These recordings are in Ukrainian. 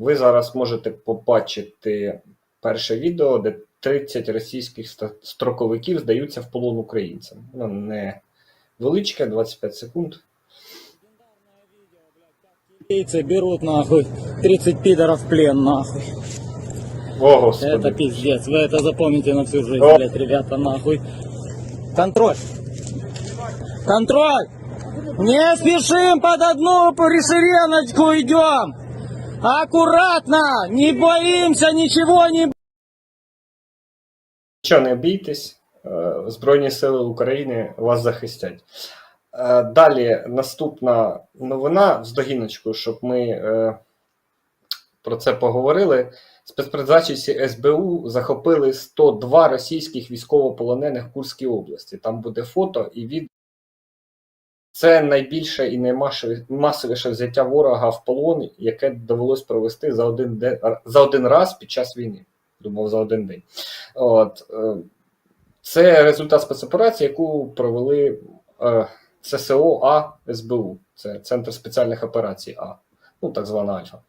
ви зараз можете побачити перше відео, де 30 російських ста- строковиків здаються в полон українцям. Воно не величке, 25 секунд. Корейцы берут нахуй 30 пидоров в плен нахуй. О, господи. Это пиздец. Вы это запомните на всю жизнь, О. блядь, ребята, нахуй. Контроль. Контроль! Не спешим под одну решереночку идем! Аккуратно! Не боимся, ничего не Нічого не бійтесь, е, Збройні Сили України вас захистять. Е, Далі наступна новина з догіночкою, щоб ми е, про це поговорили. Спецпризначенці СБУ захопили 102 російських військовополонених в Курській області. Там буде фото і відео. Це найбільше і наймасовіше взяття ворога в полон, яке довелось провести за один, день, за один раз під час війни. Думав, за один день. От, е, це результат спецоперації, яку провели е, ЦСО А СБУ. Це Центр спеціальних операцій А, ну так звана Альфа.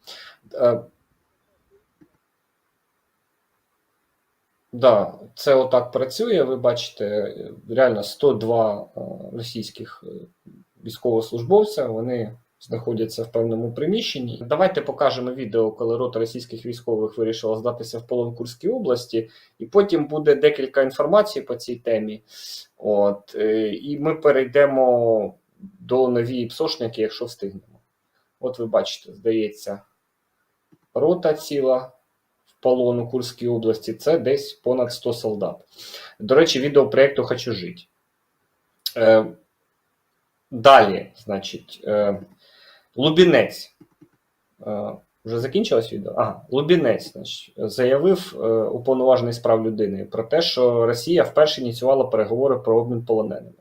Да, це отак працює. Ви бачите, реально 102 е, російських е, військовослужбовця. Вони знаходяться в певному приміщенні. Давайте покажемо відео, коли рота російських військових вирішила здатися в полон Курській області, і потім буде декілька інформацій по цій темі. От, е, і ми перейдемо до нові псошники, якщо встигнемо. От ви бачите, здається, рота ціла в полон Курській області це десь понад 100 солдат. До речі, відео проєкту Хочу жити. Е, далі, значить, е, Лубінець. Е, вже закінчилось відео? Ага, Лубінець значить, заявив е, уповноважений з прав людини про те, що Росія вперше ініціювала переговори про обмін полоненими.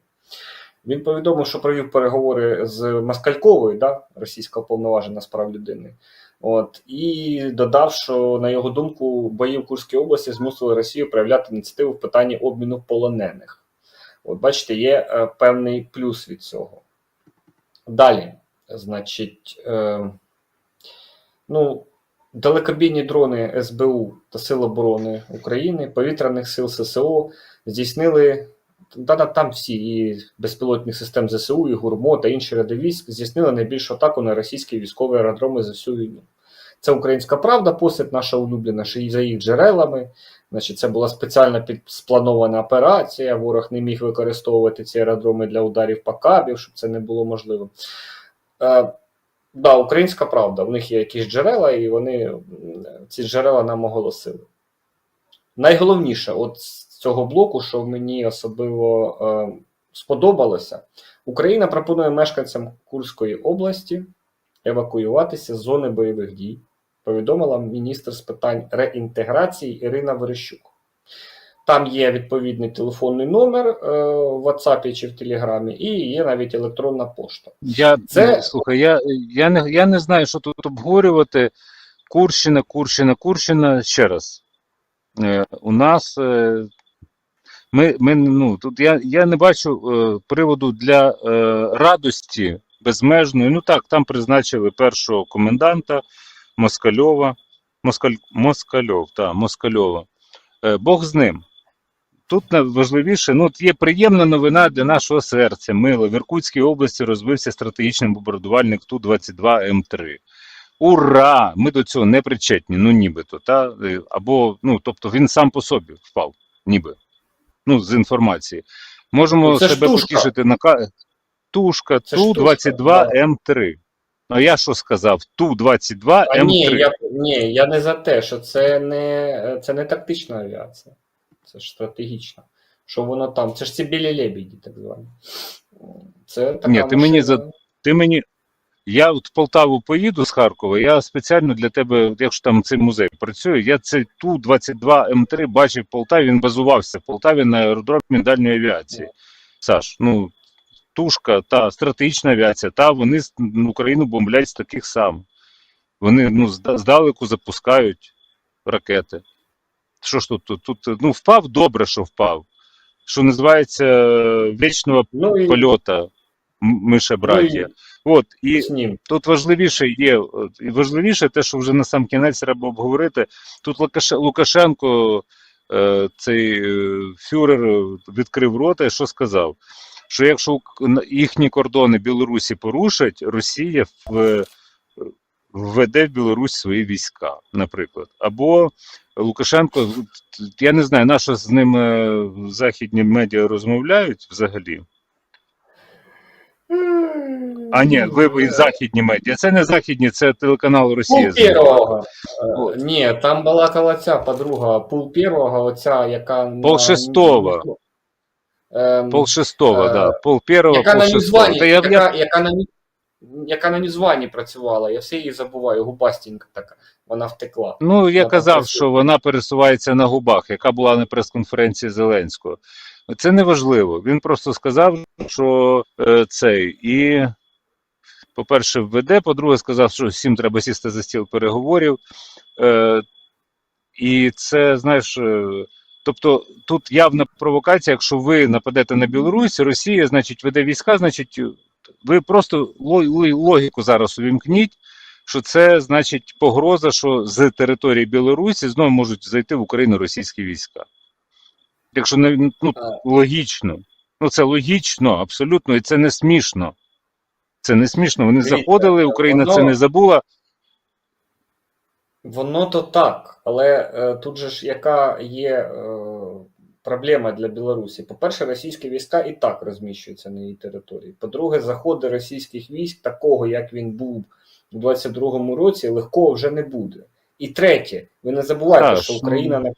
Він повідомив, що провів переговори з Москальковою, да, російська уповноважена з прав людини. От, і додав, що, на його думку, бої в Курській області змусили Росію проявляти ініціативу в питанні обміну полонених. От, бачите, є е, певний плюс від цього. Далі, значить, е, ну, далекобійні дрони СБУ та Сил оборони України, повітряних сил ССО здійснили. Та, та, там всі і безпілотних систем ЗСУ, і ГУРМО та інші ряди військ здійснили найбільшу атаку на російські військові аеродроми за всю війну. Це українська правда, посвід наша улюблена, за їх джерелами. Значить, це була спеціально спланована операція. Ворог не міг використовувати ці аеродроми для ударів по кабів, щоб це не було можливо. Е, да, українська правда. В них є якісь джерела, і вони ці джерела нам оголосили. Найголовніше, от цього блоку, що мені особливо е, сподобалося, Україна пропонує мешканцям Курської області евакуюватися з зони бойових дій, повідомила міністр з питань реінтеграції Ірина Верещук. Там є відповідний телефонний номер е, в WhatsApp чи в Телеграмі, і є навіть електронна пошта. Я Це- слухай, я, я не я не знаю, що тут обговорювати. Курщина, Курщина, Курщина. Ще раз. Е, у нас е, ми, ми ну тут я, я не бачу е, приводу для е, радості безмежної. Ну так, там призначили першого коменданта Москальова. Москаль, Москальов, та, Москальова. Е, Бог з ним. Тут найважливіше, ну є приємна новина для нашого серця. Мило в Іркутській області розбився стратегічний бомбардувальник Ту-22 М3. Ура! Ми до цього не причетні, ну нібито. Та? Е, Або, ну, тобто він сам по собі впав, ніби. Ну, з інформації. Можемо Ну, це себе тушка. потішити на ка... Тушка Це ж Ту-22 тушка, М3. А я що сказав? Ту-22М3. ні, я, ні, я не за те, що це не, це не тактична авіація, це ж стратегічна. Що воно там? Це ж ці білі лебіді, так звані. Це така Ні, ти мені за- Ти мені. Я от в Полтаву поїду з Харкова, я спеціально для тебе, якщо там цей музей працює, я цей Ту-22 М3 бачив в Полтаві, він базувався в Полтаві на аеродромі дальньої авіації. Саш, ну, тушка та стратегічна авіація, та вони з- Україну бомблять з таких сам. Вони ну, зда- здалеку запускають ракети. Що ж тут, тут, ну, впав добре, що впав. Що називається вічного Ну, і, польота. Ми ще браття. От, і тут важливіше є, і важливіше те, що вже на сам кінець треба обговорити. Тут Лукашенко, е, цей е, фюрер, е, відкрив рота і що сказав? Що якщо їхні кордони Білорусі порушать, Росія в, введе в Білорусь свої війська, наприклад. Або Лукашенко, я не знаю, на що з ним західні медіа розмовляють взагалі. А ні, ви і західні медіа. Це не західні, це телеканал Росія. Пул первого. От. Е, Ні, там балакала ця подруга, пул первого, оця, яка Пол шестого. Ем, Пол шестого, Е, да. Пол первого, яка пол на шестого. Та я, яка, яка, на, яка на Ньюзвані працювала, я все її забуваю, губастенька така, вона втекла. ну, я казав, що вона пересувається на губах, яка була на прес-конференції Зеленського. Це не важливо. Він просто сказав, що е, цей і, по-перше, введе, по-друге, сказав, що всім треба сісти за стіл переговорів. Е, і це, знаєш, е, тобто тут явна провокація, якщо ви нападете на Білорусь, Росія, значить, веде війська, значить, ви просто ло- ло- логіку зараз увімкніть, що це значить погроза, що з території Білорусі знову можуть зайти в Україну російські війська. Якщо не ну, логічно, ну це логічно, абсолютно, і це не смішно. Це не смішно. Вони Дивіться, заходили, Україна це не забула. Воно то так, але е, тут же ж яка є е, проблема для Білорусі. По-перше, російські війська і так розміщуються на її території. По-друге, заходи російських військ, такого як він був у 22-му році, легкого вже не буде. І третє, ви не забувайте, Так, що Україна на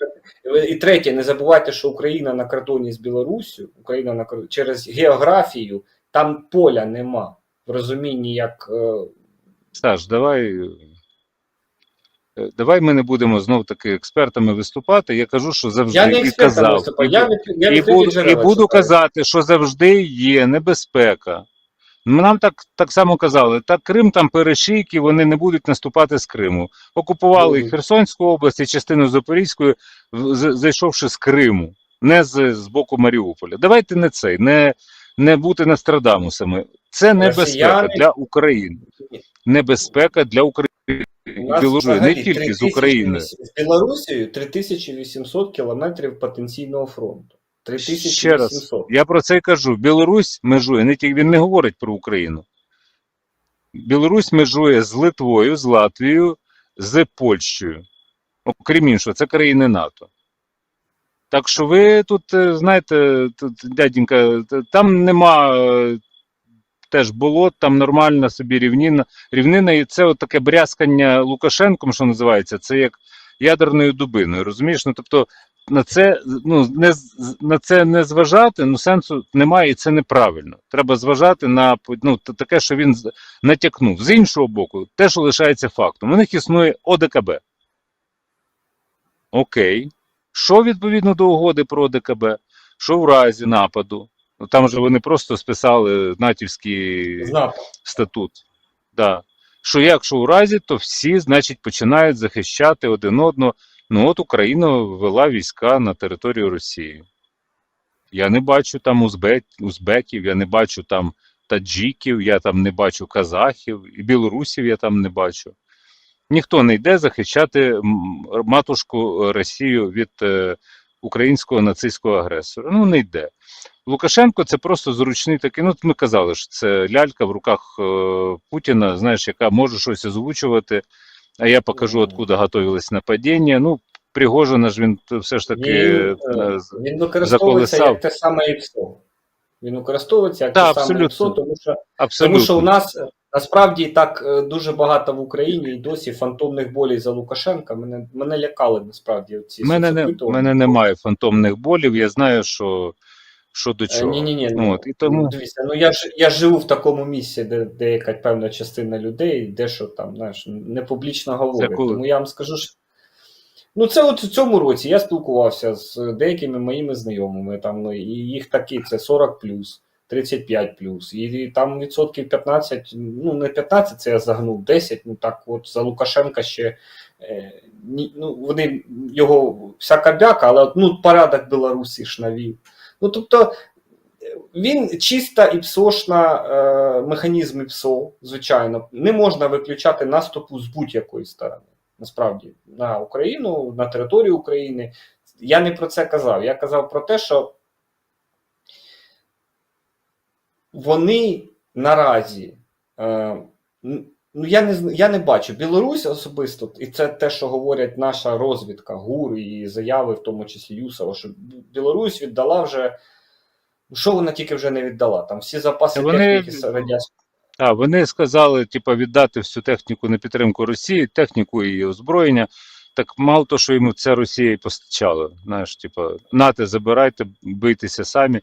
і третє, не забувайте, що Україна на кордоні з Білоруссю, Україна на через географію, там поля нема в розумінні, як е, Саш, давай. Давай ми не будемо знов таки експертами виступати. Я кажу, що завжди я не і казав. виступаю, я, я і буду, і буду казати, що завжди є небезпека. Нам так, так само казали, та Крим там перешийки, вони не будуть наступати з Криму. Окупували і Херсонську область, і частину Запорізької, зайшовши з Криму, не з, з боку Маріуполя. Давайте не цей, не, не бути Нострадамусами. Це небезпека Росіяни- для України. Небезпека для України. У нас Білорусі, не тільки з України. З Білорусією 3800 кілометрів потенційного фронту. Ще раз, я про це кажу. Білорусь межує, не тільки він не говорить про Україну. Білорусь межує з Литвою, з Латвією, з Польщею. Окрім іншого, це країни НАТО. Так що ви тут, е, знаєте, тут, дяденька, там нема е, теж болот, там нормальна собі рівнина. Рівнина, і це от таке брязкання Лукашенком, що називається, це як ядерною дубиною. Розумієш? Ну тобто на це ну не на це не зважати, ну сенсу немає, і це неправильно. Треба зважати на ну, таке, що він натякнув. З іншого боку, те, що лишається фактом. У них існує ОДКБ. Окей. Що відповідно до угоди про ОДКБ? Що в разі нападу? Ну там же вони просто списали натівський Знати. статут. Да. Що якщо у разі, то всі, значить, починають захищати один одного. Ну от Україна ввела війська на територію Росії. Я не бачу там узбек, узбеків, я не бачу там таджиків, я там не бачу казахів, і білорусів я там не бачу. Ніхто не йде захищати матушку Росію від е, українського нацистського агресора. Ну, не йде. Лукашенко це просто зручний такий. Ну, ми казали, що це лялька в руках е, Путіна, знаєш, яка може щось озвучувати, а я покажу, откуда готовилось нападіння. Ну, Пригожина ж він все ж таки. Він, е, е, він використовується як те саме ІПСО. Він використовується як Да, те саме абсолютно. ІПСО, тому що, абсолютно. тому що у нас е, насправді так дуже багато в Україні і досі фантомних болей за Лукашенка. Мене, мене лякали насправді ці У мене, не, мене немає фантомних болів, я знаю, що, що до чого. Ні, ні, ні. Ну, от, і тому... Дивіться, ну я ж я живу в такому місці, де, де яка певна частина людей, де що там, знаєш, не публічно говорять. коли? Тому я вам скажу, що ну це от в цьому році я спілкувався з деякими моїми знайомими, там ну, і їх такі це 40 35 і, і там відсотків 15, ну не 15, це я загнув 10, ну так от за Лукашенка ще е, ні, ну, вони його всяка бяка, але ну порядок Білорусі ж навів. Ну тобто він чиста і псошна е, механізм ІПСО, звичайно, не можна виключати наступу з будь-якої сторони. Насправді, на Україну, на територію України. Я не про це казав. Я казав про те, що вони наразі. Е, ну, я не, я не бачу. Білорусь особисто, і це те, що говорять наша розвідка, ГУР і заяви, в тому числі Юсова, що Білорусь віддала вже. ну, Що вона тільки вже не віддала? Там всі запаси вони- техніки радянської. А, вони сказали, типа, віддати всю техніку на підтримку Росії, техніку і озброєння. Так мало то, що йому ця Росія і постачала. Знаєш, типа, нате, забирайте, бийтеся самі.